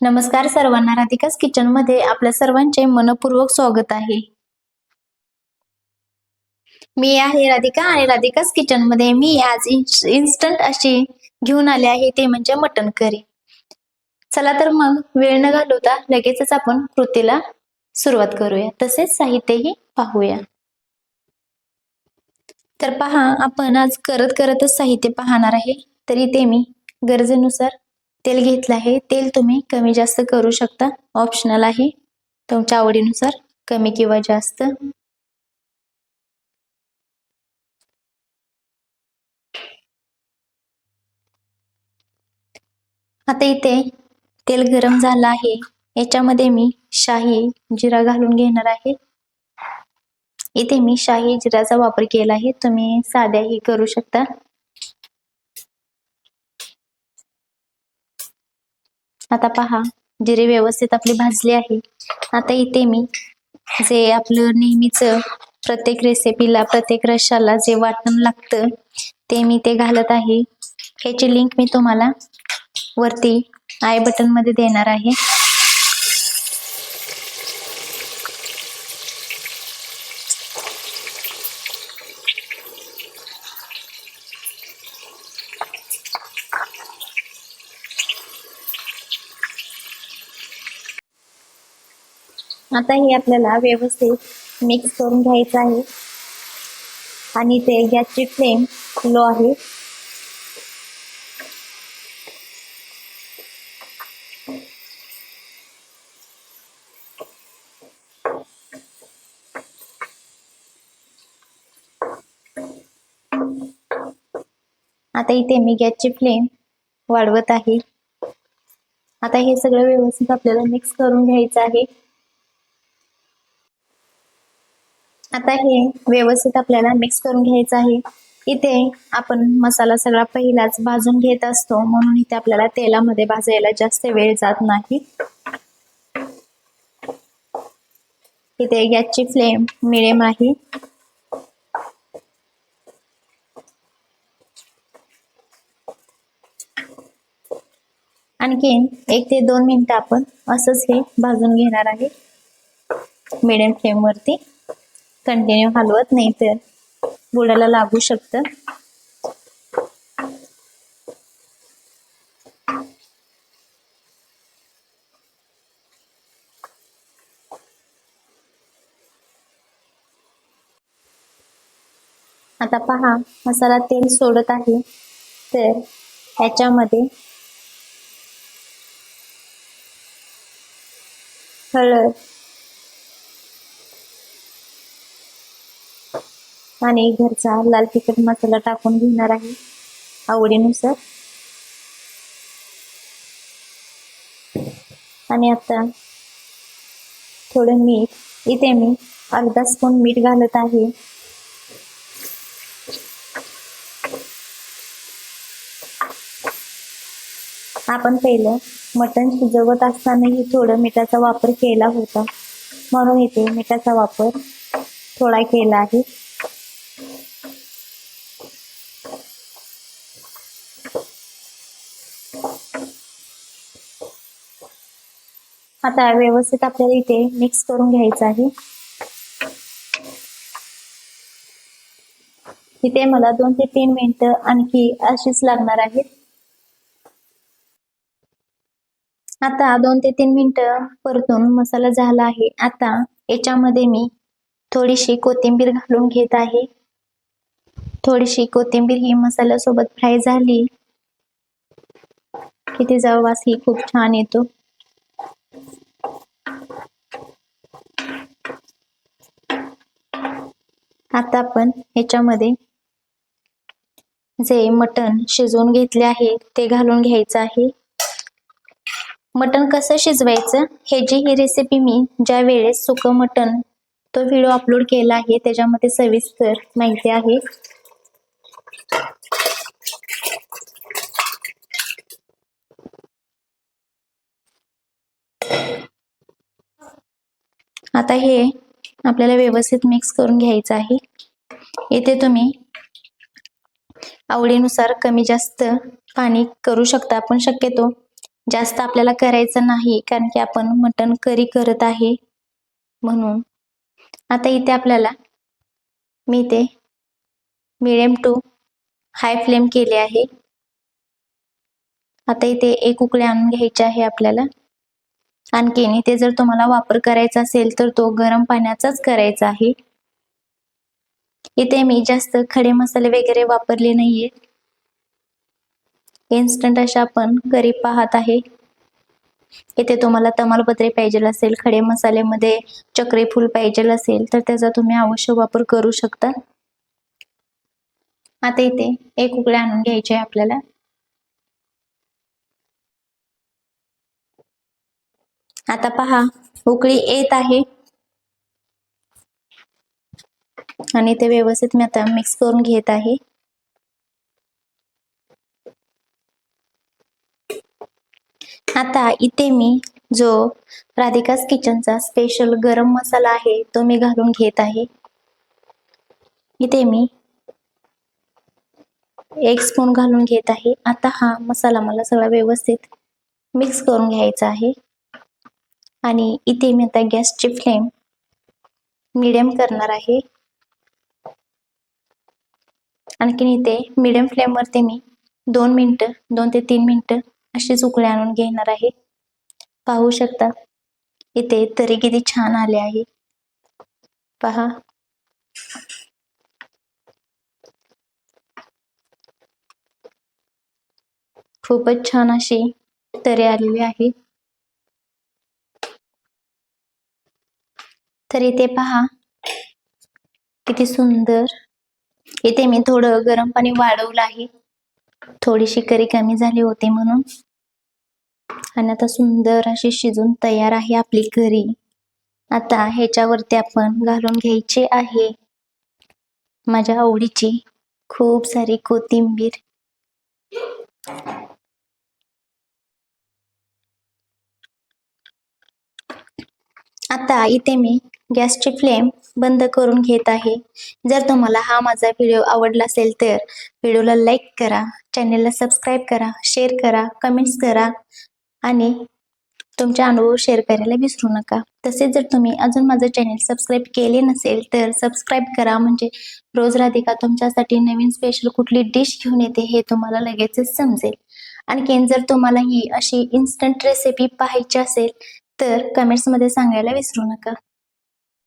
नमस्कार सर्वांना राधिकास किचनमध्ये आपल्या सर्वांचे मनपूर्वक स्वागत आहे. मी आहे राधिका आणि राधिकाच किचनमध्ये मी आज इन्स्टंट अशी घेऊन आले आहे ते म्हणजे मटन करी. चला तर मग वेळ न घालवता लगेचच आपण कृतीला सुरुवात करूया. तसेच साहित्यही पाहूया. तर पहा आपण आज करत करतच साहित्य पाहणार आहे. तर इथे मी गरजेनुसार तेल घेतलं आहे. तेल तुम्ही कमी जास्त करू शकता. ऑप्शनल आहे. तुमच्या आवडीनुसार कमी किंवा जास्त. आता इथे तेल गरम झालं आहे. याच्यामध्ये मी शाही जिरा घालून घेणार आहे. इथे मी शाही जिराचा वापर केला आहे. तुम्ही साध्याही करू शकता. आता पहा जिरे व्यवस्थित आपली भाजली आहे. आता इथे मी जे आपलं नेहमीच प्रत्येक रेसिपीला प्रत्येक रशाला जे वाटण लागतं ते मी ते घालत आहे. ह्याची लिंक मी तुम्हाला वरती आय बटनमध्ये देणार आहे. आता हे आपल्याला व्यवस्थित मिक्स करून घ्यायचं आहे. आणि ते गॅसची फ्लेम लो आहे. आता इथे मी गॅसची फ्लेम वाढवत आहे. आता हे सगळं व्यवस्थित आपल्याला मिक्स करून घ्यायचं आहे. आता हे व्यवस्थित आपल्याला मिक्स करून घ्यायचं आहे. इथे आपण मसाला सगळा पहिलाच भाजून घेत असतो. म्हणून इथे आपल्याला तेलामध्ये भाजायला जास्त वेळ जात नाही. इथे गॅसची फ्लेम मिडियम आहे. आणखीन एक ते दोन मिनिटं आपण असंच हे भाजून घेणार आहे. मिडियम फ्लेम वरती. कंटिन्यू हलवत नाही तर बुडाला लागू शकतं. आता पहा मसाला तेल सोडत आहे. तर ह्याच्यामध्ये हळद आणि घरचा लाल तिखट मसाला टाकून घेणार आहे. आवडीनुसार. आणि आता थोडं मीठ. इथे मी अर्धा स्पून मीठ घालत आहे. आपण पहिलं मटण शिजवत असतानाही थोडं मिठाचा वापर केला होता. म्हणून इथे मिठाचा वापर थोडा केला आहे. आता व्यवस्थित आपल्याला इथे मिक्स करून घ्यायचं आहे. इथे मला दोन ते तीन मिनिटं आणखी अशीच लागणार आहेत. आता दोन ते तीन मिनिटं परतून मसाला झाला आहे. आता याच्यामध्ये मी थोडीशी कोथिंबीर घालून घेत आहे. थोडीशी कोथिंबीर ही मसाल्यासोबत फ्राय झाली. की तिचा वास ही खूप छान येतो. आता आपण ह्याच्यामध्ये जे मटण शिजवून घेतले आहे ते घालून घ्यायचं आहे. मटण कसं शिजवायचं? ह्याची ही रेसिपी मी ज्या वेळेस सुकं मटण तो व्हिडिओ अपलोड केला आहे त्याच्यामध्ये सविस्तर माहिती आहे. आता हे आपल्याला व्यवस्थित मिक्स करून घ्यायचं आहे. इथे तुम्ही आवडीनुसार कमी जास्त पाणी करू शकता आपण शक्यतो जास्त आपल्याला करायचं नाही कारण की आपण मटण करी करत आहे म्हणून. आता इथे आपल्याला मी इथे मिडियम टू हाय फ्लेम केले आहे. आता इथे एक उकळी आणून घ्यायची आहे आपल्याला. आणखीन इथे जर तुम्हाला वापर करायचा असेल तर तो गरम पाण्याचाच करायचा आहे. इथे मी जास्त खडे मसाले वगैरे वापरले नाहीये. इन्स्टंट अशा आपण करी पाहत आहे. इथे तुम्हाला तमालपत्रे पाहिजे असेल खडे मसाल्यामध्ये चक्रीफूल पाहिजे असेल तर त्याचा तुम्ही अवश्य वापर करू शकता. आता इथे एक उकळी आणून घ्यायचे आपल्याला. आता पहा उकळी येत आहे. आणि ते व्यवस्थित मी आता मिक्स करून घेत आहे. आता इथे मी जो राधिकास किचनचा स्पेशल गरम मसाला आहे तो मी घालून घेत आहे. इथे मी एक स्पून घालून घेत आहे. आता हा मसाला मला सगळा व्यवस्थित मिक्स करून घ्यायचा आहे. आणि इथे मी आता गॅसची फ्लेम मिडियम करणार आहे. आणखीन इथे मिडियम फ्लेमवरती मी दोन मिनटं दोन ते तीन मिनटं अशीच उकळी आणून घेणार आहे. पाहू शकता इथे तरी किती छान आले आहे. पहा. खूपच छान अशी तरी आलेली आहे. तर इथे पहा. किती सुंदर. इथे मी थोडं गरम पाणी वाढवलं आहे. थोडीशी करी कमी झाली होती म्हणून. आणि आता सुंदर अशी शिजून तयार आहे आपली करी. आता ह्याच्यावरती आपण घालून घ्यायची आहे. माझ्या आवडीची खूप सारी कोथिंबीर. आता इथे मी गॅसची फ्लेम बंद करून घेत आहे. जर तुम्हाला हा माझा व्हिडिओ आवडला असेल तर व्हिडिओला लाईक करा चॅनलला सबस्क्राईब करा शेअर करा कमेंट्स करा आणि तुमचे अनुभव शेअर करायला विसरू नका. तसेच जर तुम्ही अजून माझं चॅनेल सबस्क्राईब केले नसेल तर सबस्क्राईब करा. म्हणजे रोज राधिका तुमच्यासाठी नवीन स्पेशल कुठली डिश घेऊन येते हे तुम्हाला लगेचच समजेल. आणखीन जर तुम्हाला ही अशी इन्स्टंट रेसिपी पाहायची असेल तर कमेंट्समध्ये सांगायला विसरू नका.